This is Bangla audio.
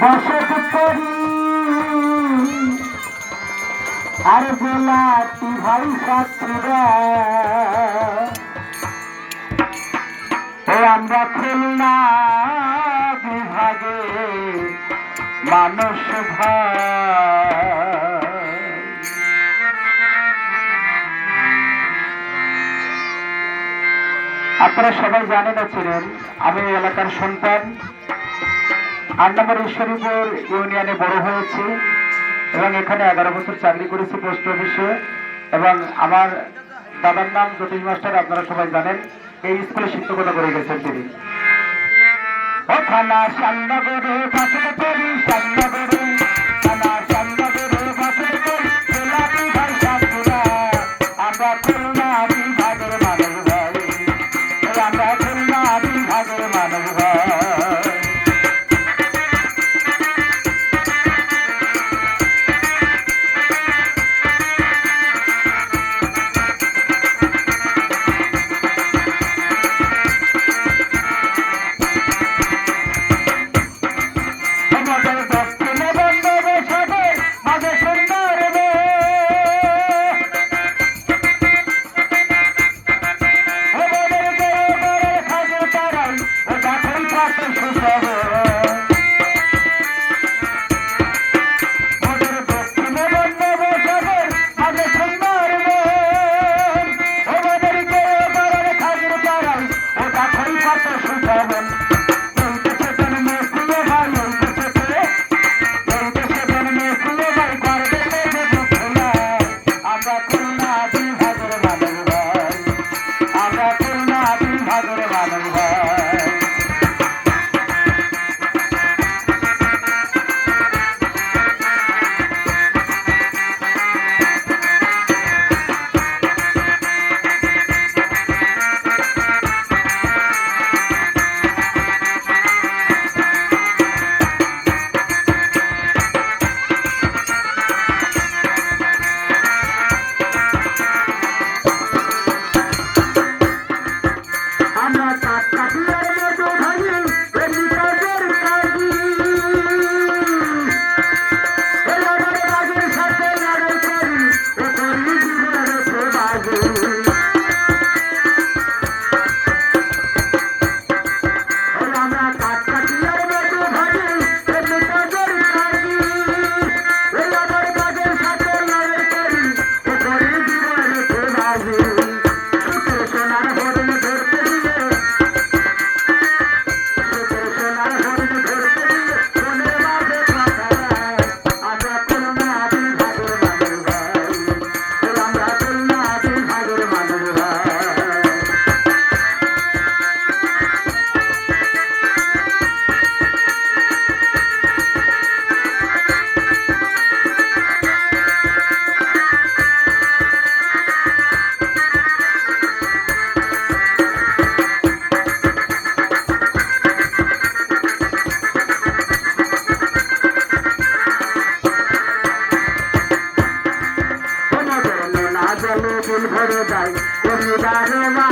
বসত করি। আর জেলাতি ভাই ছাত্রীরা আমরা খুলনা বিভাগে। মানুষ ভাই আপনারা সবাই জানেন আছেন, আমি এলাকার সন্তান। আন্দামার ঈশ্বরীপুর ইউনিয়নে বড় হয়েছি এবং এখানে এগারো বছর চাকরি করেছি পোস্ট অফিসে এবং আমার দাদার নাম জ্যোতিষ মাস্টার, আপনারা সবাই জানেন, এই স্কুলে শিক্ষকতা করে গেছেন তিনি। ও থানা ঘরে যাই রবিবারে মা